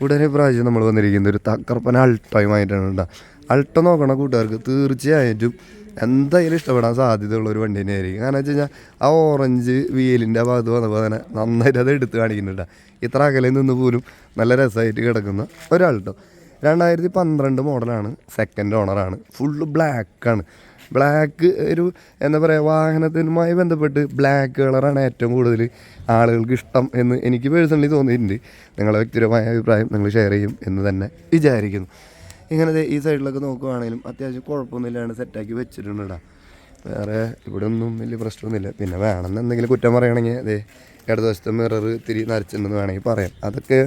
ഉടനെ പ്രാവശ്യം നമ്മൾ വന്നിരിക്കുന്നത് ഒരു തക്കർപ്പന അൾട്ടോയുമായിട്ടാണ് കേട്ടോ. അൾട്ടോ നോക്കണ കൂട്ടുകാർക്ക് തീർച്ചയായിട്ടും എന്തായാലും ഇഷ്ടപ്പെടാൻ സാധ്യതയുള്ള ഒരു വണ്ടി തന്നെയായിരിക്കും കാരണം വെച്ച് കഴിഞ്ഞാൽ ആ ഓറഞ്ച് വീലിന്റെ ഭാഗത്ത് വന്നപ്പോൾ തന്നെ നന്നായിട്ട് അത് എടുത്ത് കാണിക്കുന്നുണ്ട് ഇത്ര അകലെ നിന്ന് പോലും നല്ല രസമായിട്ട് കിടക്കുന്ന ഒരാൾട്ടോ. രണ്ടായിരത്തി പന്ത്രണ്ട് മോഡലാണ് സെക്കൻഡ് ഓണറാണ് ഫുള്ള് ബ്ലാക്കാണ് ബ്ലാക്ക് ഒരു എന്താ പറയുക വാഹനത്തിനുമായി ബന്ധപ്പെട്ട് ബ്ലാക്ക് കളറാണ് ഏറ്റവും കൂടുതൽ ആളുകൾക്ക് ഇഷ്ടം എന്ന് എനിക്ക് പേഴ്സണലി തോന്നിയിട്ടുണ്ട്. നിങ്ങളുടെ വ്യക്തിപരമായ അഭിപ്രായം നിങ്ങൾ ഷെയർ ചെയ്യും എന്ന് തന്നെ വിചാരിക്കുന്നു. ഇങ്ങനത്തെ ഈ സൈഡിലൊക്കെ നോക്കുവാണെങ്കിലും അത്യാവശ്യം കുഴപ്പമൊന്നുമില്ലാണ്ട് സെറ്റാക്കി വെച്ചിട്ടുണ്ട് വേറെ ഇവിടെ ഒന്നും വലിയ പ്രശ്നമൊന്നുമില്ല. പിന്നെ വേണമെന്ന് എന്തെങ്കിലും കുറ്റം പറയുകയാണെങ്കിൽ അതെ ഇടതുവശത്തെ മിറർ തിരി നരച്ചിട്ടുണ്ടെന്ന് വേണമെങ്കിൽ പറയാം. അതൊക്കെ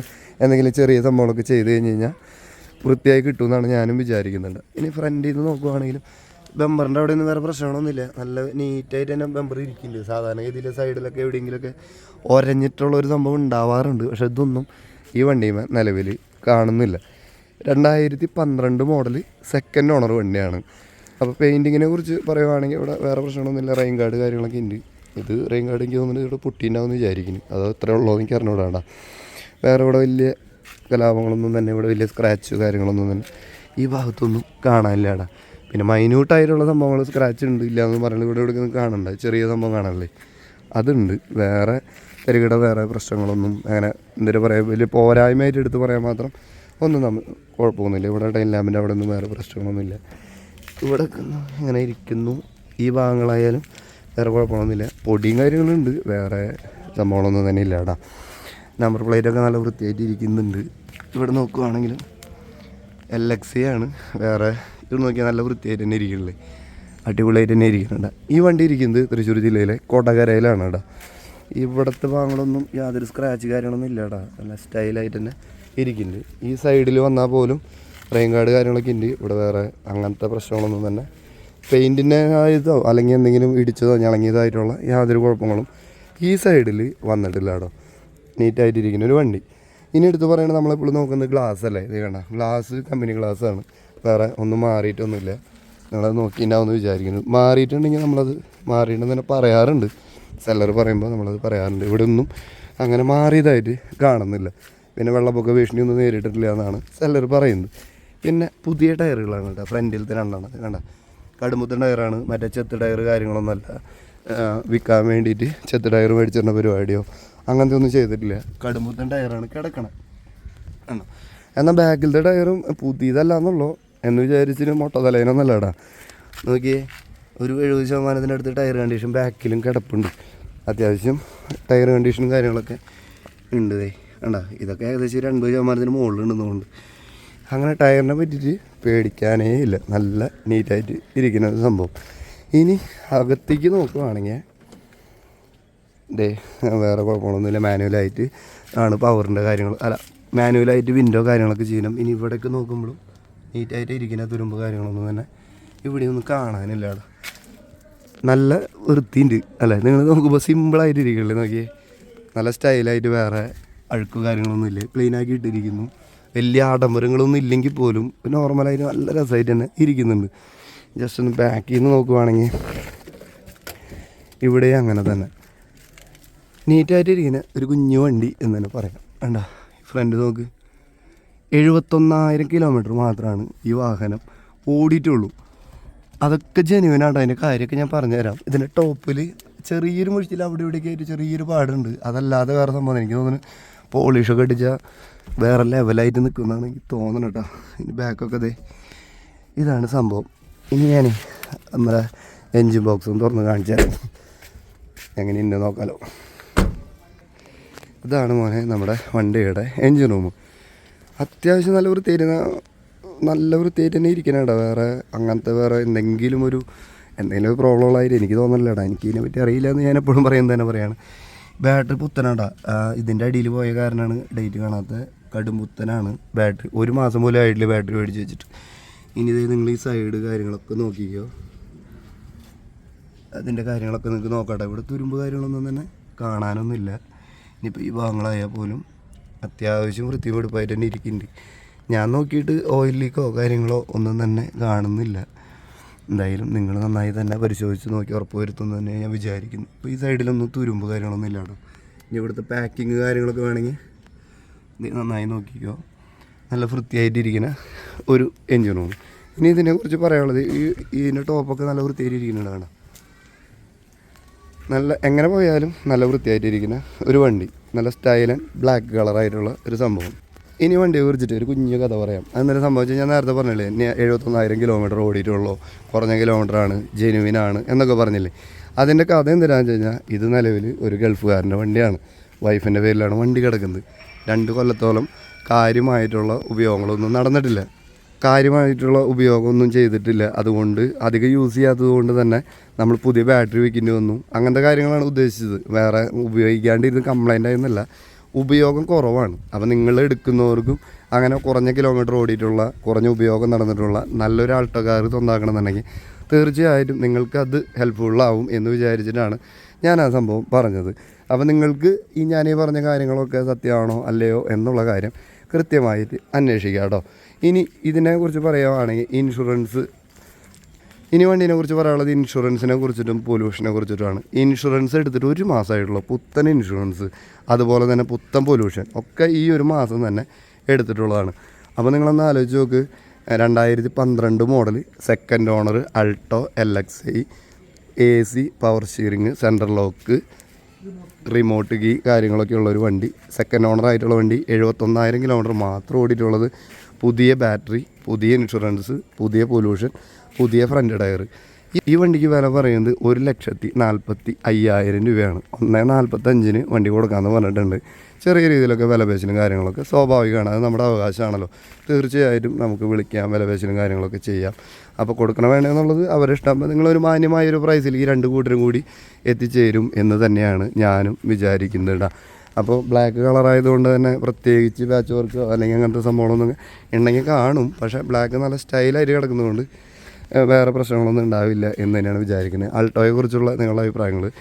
എന്തെങ്കിലും ചെറിയ സംഭവങ്ങളൊക്കെ ചെയ്ത് കഴിഞ്ഞ് കഴിഞ്ഞാൽ വൃത്തിയായി കിട്ടുമെന്നാണ് ഞാനും വിചാരിക്കുന്നുണ്ട്. ഇനി ഫ്രണ്ടിൽ നിന്ന് നോക്കുവാണെങ്കിലും ബെമ്പറിന്റെ അവിടെ നിന്ന് വേറെ പ്രശ്നമൊന്നുമില്ല നല്ല നീറ്റായിട്ട് തന്നെ ബെമ്പർ ഇരിക്കുന്നുണ്ട്. സാധാരണ ഇതിലെ സൈഡിലൊക്കെ എവിടെയെങ്കിലുമൊക്കെ ഒരഞ്ഞിട്ടുള്ള ഒരു സംഭവം ഉണ്ടാവാറുണ്ട്. പക്ഷെ ഇതൊന്നും ഈ വണ്ടിയുമേ നിലവിൽ കാണുന്നില്ല. രണ്ടായിരത്തി പന്ത്രണ്ട് മോഡൽ സെക്കൻഡ് ഓണർ വണ്ടിയാണ്. അപ്പോൾ പെയിന്റിങ്ങിനെ കുറിച്ച് പറയുവാണെങ്കിൽ ഇവിടെ വേറെ പ്രശ്നമൊന്നുമില്ല റെയിൻ കാർഡ് കാര്യങ്ങളൊക്കെ ഉണ്ട്. ഇത് റെയിൻ കാർഡ് എനിക്ക് തോന്നുന്നത് ഇവിടെ പൊട്ടിയിട്ടുണ്ടാവുമെന്ന് വിചാരിക്കുന്നു. അത് അത്രേ ഉള്ളൂ എനിക്ക് അറിഞ്ഞൂടാ വേറെ ഇവിടെ വലിയ കലാപങ്ങളൊന്നും തന്നെ ഇവിടെ വലിയ സ്ക്രാച്ച് കാര്യങ്ങളൊന്നും തന്നെ ഈ ഭാഗത്തൊന്നും കാണാനില്ലടാ. പിന്നെ മൈന്യൂട്ടായിട്ടുള്ള സംഭവങ്ങൾ സ്ക്രാച്ച് ഉണ്ട് ഇല്ല എന്ന് പറയുന്നത് ഇവിടെ ഇവിടെ കാണണ്ട. ചെറിയ സംഭവം കാണാനല്ലേ അതുണ്ട്. വേറെ പെരുകിട വേറെ പ്രശ്നങ്ങളൊന്നും അങ്ങനെ എന്തൊരു പറയുക വലിയ പോരായ്മയായിട്ട് എടുത്ത് പറയാൻ മാത്രം ഒന്നും നമ്മൾ കുഴപ്പമൊന്നുമില്ല. ഇവിടെ ടൈം ലാമ്പിന്റെ അവിടെ ഒന്നും വേറെ പ്രശ്നങ്ങളൊന്നുമില്ല. ഇവിടെ ഇങ്ങനെ ഇരിക്കുന്നു. ഈ ഭാഗങ്ങളായാലും വേറെ കുഴപ്പമൊന്നുമില്ല. പൊടിയും കാര്യങ്ങളുണ്ട് വേറെ സംഭവങ്ങളൊന്നും തന്നെ ഇല്ല കേട്ടോ നമ്പർ പ്ലേറ്റൊക്കെ നല്ല വൃത്തിയായിട്ട് ഇരിക്കുന്നുണ്ട്. ഇവിടെ നോക്കുവാണെങ്കിലും എൽ എക്സ് ആണ്. വേറെ ഇത് നോക്കിയാൽ നല്ല വൃത്തിയായിട്ട് തന്നെ ഇരിക്കുന്നുള്ളേ. അടിപൊളിയായിട്ട് തന്നെ ഇരിക്കുന്നുണ്ട്. ഈ വണ്ടി ഇരിക്കുന്നത് തൃശ്ശൂർ ജില്ലയിലെ കൊടകരയിലാണ് കേട്ടോ ഇവിടുത്തെ ഭാഗങ്ങളൊന്നും യാതൊരു സ്ക്രാച്ച് കാര്യങ്ങളൊന്നും ഇല്ല കേട്ടോ നല്ല സ്റ്റൈലായിട്ട് തന്നെ ഇരിക്കുന്നുണ്ട്. ഈ സൈഡിൽ വന്നാൽ പോലും റെയിൻ ഗാർഡ് കാര്യങ്ങളൊക്കെ ഉണ്ട്. ഇവിടെ വേറെ അങ്ങനത്തെ പ്രശ്നങ്ങളൊന്നും തന്നെ പെയിന്റിന്റെ ആയതോ അല്ലെങ്കിൽ എന്തെങ്കിലും ഇടിച്ചതോ ഞളങ്ങിയതായിട്ടുള്ള യാതൊരു കുഴപ്പങ്ങളും ഈ സൈഡിൽ വന്നിട്ടില്ല കേട്ടോ നീറ്റായിട്ടിരിക്കുന്ന ഒരു വണ്ടി. ഇനി എടുത്ത് പറയുന്നത് നമ്മളെപ്പോഴും നോക്കുന്നത് ഗ്ലാസ് അല്ലേ? ഇത് കണ്ട? ഗ്ലാസ് കമ്പനി ഗ്ലാസ്സാണ് വേറെ ഒന്നും മാറിയിട്ടൊന്നുമില്ല. നിങ്ങളത് നോക്കിയിട്ടുണ്ടാവും എന്ന് വിചാരിക്കുന്നു. മാറിയിട്ടുണ്ടെങ്കിൽ നമ്മളത് മാറിയിട്ടുണ്ടെന്ന് തന്നെ പറയാറുണ്ട്. സെല്ലർ പറയുമ്പോൾ നമ്മളത് പറയാറുണ്ട്. ഇവിടെ ഒന്നും അങ്ങനെ മാറിയതായിട്ട് കാണുന്നില്ല. പിന്നെ വെള്ളപ്പൊക്ക ഭീഷണിയൊന്നും നേരിട്ടിട്ടില്ല എന്നാണ് സെല്ലർ പറയുന്നത്. പിന്നെ പുതിയ ടയറുകളാണ് കേട്ടോ. ഫ്രണ്ടിലത്തെ രണ്ടെണ്ണം. കണ്ട? കടുമ്പത്തൻ ടയറാണ്. മറ്റേ ചെത്ത് ടയർ കാര്യങ്ങളൊന്നുമല്ല. വിൽക്കാൻ വേണ്ടിയിട്ട് ചെത്ത ടയർ മേടിച്ചിരുന്ന പരിപാടിയോ അങ്ങനത്തെ ഒന്നും ചെയ്തിട്ടില്ല. കടുമ്പത്തൻ ടയറാണ് കിടക്കണം. ആണോ. എന്നാൽ ബാക്കിലത്തെ ടയറും പുതിയതല്ല എന്നുള്ളൂ എന്ന് വിചാരിച്ചിട്ട് മൊട്ട തലേനൊന്നല്ലടാ നോക്കിയേ ഒരു എഴുപത് ശതമാനത്തിന്റെ അടുത്ത് ടയർ കണ്ടീഷൻ ബാക്കിലും കിടപ്പുണ്ട്. അത്യാവശ്യം ടയർ കണ്ടീഷനും കാര്യങ്ങളൊക്കെ ഉണ്ട് കണ്ട ഇതൊക്കെ ഏകദേശം ഒരു അൻപത് ശതമാനത്തിന് മുകളിലുണ്ടെന്നുകൊണ്ട് അങ്ങനെ ടയറിനെ പറ്റിയിട്ട് പേടിക്കാനേ ഇല്ല. നല്ല നീറ്റായിട്ട് ഇരിക്കുന്ന സംഭവം. ഇനി അകത്തേക്ക് നോക്കുവാണെങ്കിൽ ഡേ വേറെ കുഴപ്പങ്ങളൊന്നുമില്ല. മാനുവലായിട്ട് ആണ് പവറിന്റെ കാര്യങ്ങൾ. അല്ല മാനുവലായിട്ട് വിൻഡോ കാര്യങ്ങളൊക്കെ ചെയ്യണം. ഇനി ഇവിടേക്ക് നോക്കുമ്പോഴും നീറ്റായിട്ട് ഇരിക്കുന്ന തുരുമ്പ് കാര്യങ്ങളൊന്നും തന്നെ ഇവിടെയൊന്നും കാണാനില്ല അവിടെ നല്ല വൃത്തിയുണ്ട്. അല്ലേ? നിങ്ങൾ നോക്കുമ്പോൾ സിമ്പിളായിട്ട് ഇരിക്കണല്ലേ നോക്കിയേ? നല്ല സ്റ്റൈലായിട്ട് വേറെ അഴുക്ക് കാര്യങ്ങളൊന്നും ഇല്ല. ക്ലീനാക്കി ഇട്ടിരിക്കുന്നു. വലിയ ആഡംബരങ്ങളൊന്നും ഇല്ലെങ്കിൽ പോലും നോർമലായിട്ട് നല്ല രസമായിട്ട് തന്നെ ഇരിക്കുന്നുണ്ട്. ജസ്റ്റ് ഒന്ന് ബാക്കിൽ നിന്ന് നോക്കുവാണെങ്കിൽ ഇവിടെ അങ്ങനെ തന്നെ. നീറ്റായിട്ട് ഇരിക്കുന്ന ഒരു കുഞ്ഞു വണ്ടി എന്ന് തന്നെ പറയാം. വേണ്ട ഫ്രണ്ട് നോക്ക്. എഴുപത്തൊന്നായിരം കിലോമീറ്റർ മാത്രമാണ് ഈ വാഹനം ഓടിയിട്ടുള്ളൂ. അതൊക്കെ ജെനുവനാണ് അതിന്റെ കാര്യമൊക്കെ ഞാൻ പറഞ്ഞുതരാം. ഇതിന്റെ ടോപ്പിൽ ചെറിയൊരു മുഴിച്ചിൽ അവിടെ ഇവിടെയൊക്കെ ആയിട്ട് ചെറിയൊരു പാടുണ്ട്. അതല്ലാതെ വേറെ സംഭവം എനിക്ക് തോന്നുന്നു പോളിഷൊക്കെ അടിച്ചാൽ വേറെ ലെവലായിട്ട് നിൽക്കുന്നതാണ് എനിക്ക് തോന്നണം കേട്ടോ ഇതിന്റെ ബാക്കൊക്കെ അതെ ഇതാണ് സംഭവം. ഇനി ഞാൻ നമ്മുടെ എൻജിൻ ബോക്സും തുറന്ന് കാണിച്ചു തരാം. എങ്ങനെ ഇന്നെ നോക്കാലോ. ഇതാണ് മോനെ നമ്മുടെ വണ്ടിയുടെ എൻജിൻ റൂം. അത്യാവശ്യം നല്ല വൃത്തിയിൽ നല്ല വൃത്തിയായിട്ട് തന്നെ ഇരിക്കണേടാ. വേറെ അങ്ങനത്തെ വേറെ എന്തെങ്കിലും ഒരു എന്തെങ്കിലും ഒരു പ്രോബ്ലം ഉള്ളതായിട്ട് എനിക്ക് തോന്നുന്നില്ലടാ എനിക്ക് ഇതിനെ പറ്റി അറിയില്ല എന്ന് ഞാൻ എപ്പോഴും പറയുന്നത് തന്നെ പറയാണ്. ബാറ്ററി പുത്തനാടാ. ഇതിന്റെ അടിയിൽ പോയ കാരണമാണ് ഡേറ്റ് കാണാത്ത കടും പുത്തനാണ് ബാറ്ററി. ഒരു മാസം പോലും ആയിട്ടില്ല ബാറ്ററി മേടിച്ച് വെച്ചിട്ട്. ഇനി ഇത് നിങ്ങൾ ഈ സൈഡ് കാര്യങ്ങളൊക്കെ നോക്കിക്കോ. അതിന്റെ കാര്യങ്ങളൊക്കെ നിങ്ങൾക്ക് നോക്കട്ടെ. ഇവിടെ തുരുമ്പ് കാര്യങ്ങളൊന്നും തന്നെ കാണാനൊന്നുമില്ല. ഇനിയിപ്പോൾ ഈ ഭാഗങ്ങളായാൽ പോലും അത്യാവശ്യം വൃത്തിവെടുപ്പായിട്ട് തന്നെ ഇരിക്കുന്നുണ്ട്. ഞാൻ നോക്കിയിട്ട് ഓയിൽ ലീക്കോ കാര്യങ്ങളോ ഒന്നും തന്നെ കാണുന്നില്ല. എന്തായാലും നിങ്ങൾ നന്നായി തന്നെ പരിശോധിച്ച് നോക്കി ഉറപ്പ് വരുത്തുമെന്ന് തന്നെ ഞാൻ വിചാരിക്കുന്നു. ഇപ്പോൾ ഈ സൈഡിലൊന്നും തുരുമ്പ് കാര്യങ്ങളൊന്നും ഇല്ല കേട്ടോ. ഇനി ഇവിടുത്തെ പാക്കിങ് കാര്യങ്ങളൊക്കെ വേണമെങ്കിൽ നന്നായി നോക്കിക്കോ. നല്ല വൃത്തിയായിട്ടിരിക്കുന്ന ഒരു എഞ്ചിനും ഇനി ഇനി ഇതിനെക്കുറിച്ച് പറയാനുള്ളത് ഈ ഇതിന്റെ ടോപ്പൊക്കെ നല്ല വൃത്തിയായിട്ടിരിക്കുന്നതാണ്. നല്ല എങ്ങനെ പോയാലും നല്ല വൃത്തിയായിട്ടിരിക്കുന്ന ഒരു വണ്ടി. നല്ല സ്റ്റൈലൻ ബ്ലാക്ക് കളറായിട്ടുള്ള ഒരു സംഭവം. ഇനി വണ്ടിയെ കുറിച്ചിട്ട് ഒരു കുഞ്ഞു കഥ പറയാം. അന്നേരം സംഭവിച്ചാൽ ഞാൻ നേരത്തെ പറഞ്ഞില്ലേ ഇനി എഴുപത്തൊന്നായിരം കിലോമീറ്റർ ഓടിയിട്ടുള്ളൂ കുറഞ്ഞ കിലോമീറ്ററാണ് ജെനുവിനാണ് എന്നൊക്കെ പറഞ്ഞില്ലേ. അതിന്റെ കഥ എന്തിനാണെന്ന് വെച്ച് കഴിഞ്ഞാൽ ഇത് നിലവിൽ ഒരു ഗൾഫുകാരന്റെ വണ്ടിയാണ്. വൈഫിന്റെ പേരിലാണ് വണ്ടി കിടക്കുന്നത്. രണ്ട് കൊല്ലത്തോളം കാര്യമായിട്ടുള്ള ഉപയോഗങ്ങളൊന്നും നടന്നിട്ടില്ല. കാര്യമായിട്ടുള്ള ഉപയോഗമൊന്നും ചെയ്തിട്ടില്ല. അതുകൊണ്ട് അധികം യൂസ് ചെയ്യാത്തത് കൊണ്ട് തന്നെ നമ്മൾ പുതിയ ബാറ്ററി വെക്കേണ്ടി വന്നു. അങ്ങനത്തെ കാര്യങ്ങളാണ് ഉദ്ദേശിച്ചത്. വേറെ ഉപയോഗിക്കാണ്ടിരുന്ന് കംപ്ലൈന്റ് ആയിരുന്നില്ല. ഉപയോഗം കുറവാണ്. അപ്പോൾ നിങ്ങൾ എടുക്കുന്നവർക്കും അങ്ങനെ കുറഞ്ഞ കിലോമീറ്റർ ഓടിയിട്ടുള്ള കുറഞ്ഞ ഉപയോഗം നടന്നിട്ടുള്ള നല്ലൊരു ആൾട്ടോ കാർ സ്വന്തമാക്കണമെന്നുണ്ടെങ്കിൽ തീർച്ചയായിട്ടും നിങ്ങൾക്ക് അത് ഹെൽപ്ഫുള്ളാവും എന്ന് വിചാരിച്ചിട്ടാണ് ഞാൻ ആ സംഭവം പറഞ്ഞത്. അപ്പോൾ നിങ്ങൾക്ക് ഈ ഞാനീ പറഞ്ഞ കാര്യങ്ങളൊക്കെ സത്യമാണോ അല്ലയോ എന്നുള്ള കാര്യം കൃത്യമായിട്ട് അന്വേഷിക്കുക കേട്ടോ. ഇനി ഇതിനെക്കുറിച്ച് പറയുകയാണെങ്കിൽ ഇൻഷുറൻസ് ഇനി വണ്ടീനെ കുറിച്ച് പറയാനുള്ളത് ഇൻഷുറൻസിനെ കുറിച്ചിട്ടും പൊല്യൂഷനെ കുറിച്ചിട്ടുമാണ്. ഇൻഷുറൻസ് എടുത്തിട്ട് ഒരു മാസമായിട്ടുള്ള. പുത്തൻ ഇൻഷുറൻസ് അതുപോലെ തന്നെ പുത്തൻ പൊല്യൂഷൻ ഒക്കെ ഈ ഒരു മാസം തന്നെ എടുത്തിട്ടുള്ളതാണ്. അപ്പോൾ നിങ്ങളൊന്ന് ആലോചിച്ച് നോക്ക്. രണ്ടായിരത്തി പന്ത്രണ്ട് model second owner Alto L X I A C power steering central lock remote key കാര്യങ്ങളൊക്കെ ഉള്ള ഒരു വണ്ടി. സെക്കൻഡ് ഓണർ ആയിട്ടുള്ള വണ്ടി. എഴുപത്തൊന്നായിരം കിലോമീറ്റർ മാത്രം ഓടിയിട്ടുള്ളത്. പുതിയ ബാറ്ററി പുതിയ ഇൻഷുറൻസ് പുതിയ പൊല്യൂഷൻ പുതിയ ഫ്രണ്ട് ടയർ ഈ വണ്ടിക്ക് വില പറയുന്നത് ഒരു ലക്ഷത്തി നാൽപ്പത്തി അയ്യായിരം രൂപയാണ്. ഒന്നേ നാൽപ്പത്തഞ്ചിന് വണ്ടി കൊടുക്കാമെന്ന് പറഞ്ഞിട്ടുണ്ട്. ചെറിയ രീതിയിലൊക്കെ വിലപേശലും കാര്യങ്ങളൊക്കെ സ്വാഭാവികമാണ്. അത് നമ്മുടെ അവകാശമാണല്ലോ. തീർച്ചയായിട്ടും നമുക്ക് വിളിക്കാം വിലപേശലും കാര്യങ്ങളൊക്കെ ചെയ്യാം. അപ്പോൾ കൊടുക്കണം വേണമെന്നുള്ളത് അവരെ ഇഷ്ടം. നിങ്ങളൊരു മാന്യമായ ഒരു പ്രൈസിൽ ഈ രണ്ട് കൂട്ടരും കൂടി എത്തിച്ചേരും എന്ന് തന്നെയാണ് ഞാനും വിചാരിക്കുന്നത് അപ്പോൾ ബ്ലാക്ക് കളറായതുകൊണ്ട് തന്നെ പ്രത്യേകിച്ച് പാച്ച് വർക്ക് അല്ലെങ്കിൽ അങ്ങനത്തെ സംഭവങ്ങളൊന്നും ഉണ്ടെങ്കിൽ കാണും. പക്ഷേ ബ്ലാക്ക് നല്ല സ്റ്റൈലായിട്ട് കിടക്കുന്നതുകൊണ്ട് വേറെ പ്രശ്നങ്ങളൊന്നും ഉണ്ടാവില്ല എന്ന് തന്നെയാണ് വിചാരിക്കുന്നത്. അൾട്ടോയെക്കുറിച്ചുള്ള നിങ്ങളുടെ അഭിപ്രായങ്ങൾ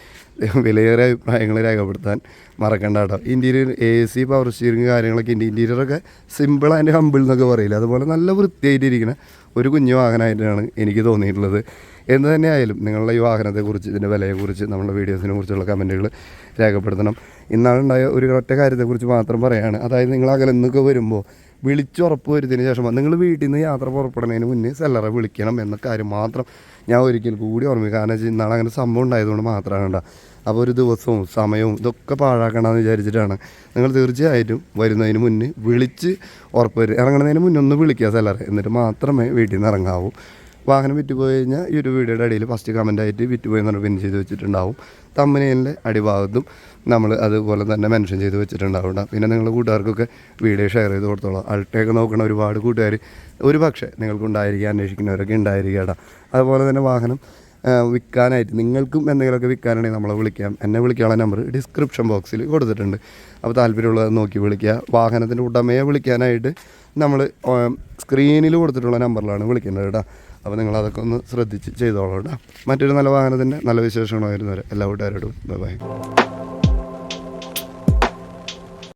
വിലയേറിയ അഭിപ്രായങ്ങൾ രേഖപ്പെടുത്താൻ മറക്കണ്ട കേട്ടോ. Interior A C power steering കാര്യങ്ങളൊക്കെ ഉണ്ട്. ഇന്റീരിയറൊക്കെ സിമ്പിൾ ആൻഡ് ഹമ്പിൾ എന്നൊക്കെ പറയില്ല? അതുപോലെ നല്ല വൃത്തിയായിട്ടിരിക്കുന്ന ഒരു കുഞ്ഞു വാഹനമായിട്ടാണ് എനിക്ക് തോന്നിയിട്ടുള്ളത്. എന്ന് തന്നെയായാലും നിങ്ങളുടെ ഈ വാഹനത്തെക്കുറിച്ച് ഇതിന്റെ വിലയെക്കുറിച്ച് നമ്മുടെ വീഡിയോസിനെ കുറിച്ചുള്ള കമന്റുകൾ രേഖപ്പെടുത്തണം. ഇന്നാളുണ്ടായ ഒരു ഒറ്റ കാര്യത്തെക്കുറിച്ച് മാത്രം പറയുകയാണ് അതായത് നിങ്ങൾ അകലെന്നൊക്കെ വരുമ്പോൾ വിളിച്ചുറപ്പ് വരുത്തിയതിന് ശേഷം നിങ്ങൾ വീട്ടിൽ നിന്ന് യാത്ര പുറപ്പെടുന്നതിന് മുന്നേ സെല്ലറെ വിളിക്കണം എന്ന കാര്യം മാത്രം ഞാൻ ഒരിക്കൽ കൂടി ഓർമ്മിക്കും കാരണം ഇന്നാളെ അങ്ങനെ സംഭവം ഉണ്ടായതുകൊണ്ട് മാത്രമാണ് കേട്ടോ. അപ്പോൾ ഒരു ദിവസവും സമയവും ഇതൊക്കെ പാഴാക്കണമെന്ന് വിചാരിച്ചിട്ടാണ്. നിങ്ങൾ തീർച്ചയായിട്ടും വരുന്നതിന് മുന്നേ വിളിച്ച് ഉറപ്പ് വരും ഇറങ്ങുന്നതിന് മുന്നേ ഒന്ന് വിളിക്കുക സെല്ലറെ എന്നിട്ട് മാത്രമേ വീട്ടിൽ നിന്ന് ഇറങ്ങാവൂ. വാഹനം വിറ്റുപോയി കഴിഞ്ഞാൽ ഈ ഒരു വീഡിയോയുടെ അടിയിൽ ഫസ്റ്റ് കമന്റായിട്ട് വിറ്റുപോയി എന്ന് പിൻ ചെയ്ത് വെച്ചിട്ടുണ്ടാവും. തമ്മനേലിന്റെ അടിഭാഗത്തും നമ്മൾ അതുപോലെ തന്നെ മെൻഷൻ ചെയ്ത് വെച്ചിട്ടുണ്ടാവണം. ട്ടോ. പിന്നെ നിങ്ങളുടെ കൂട്ടുകാർക്കൊക്കെ വീഡിയോ ഷെയർ ചെയ്ത് കൊടുത്തോളാം. അൾട്ടേക്ക് നോക്കണ ഒരുപാട് കൂട്ടുകാർ ഒരു പക്ഷേ നിങ്ങൾക്കുണ്ടായിരിക്കുക അന്വേഷിക്കുന്നവരൊക്കെ ഉണ്ടായിരിക്കുക കേട്ടോ. അതുപോലെ തന്നെ വാഹനം വിൽക്കാനായിട്ട് നിങ്ങൾക്കും എന്തെങ്കിലുമൊക്കെ വിൽക്കാനാണെങ്കിൽ നമ്മളെ വിളിക്കാം. എന്നെ വിളിക്കാനുള്ള നമ്പർ ഡിസ്ക്രിപ്ഷൻ ബോക്സിൽ കൊടുത്തിട്ടുണ്ട്. അപ്പോൾ താല്പര്യമുള്ളത് നോക്കി വിളിക്കുക. വാഹനത്തിന്റെ ഉടമയെ വിളിക്കാനായിട്ട് നമ്മൾ സ്ക്രീനിൽ കൊടുത്തിട്ടുള്ള നമ്പറിലാണ് വിളിക്കേണ്ടത് കേട്ടോ. അപ്പോൾ നിങ്ങളതൊക്കെ ഒന്ന് ശ്രദ്ധിച്ച് ചെയ്തോളൂ കേട്ടോ. മറ്റൊരു നല്ല വാഹനത്തിന്റെ നല്ല വിശേഷങ്ങളുമായിരുന്നവരെ എല്ലാ കൂട്ടുകാരോടും ബൈ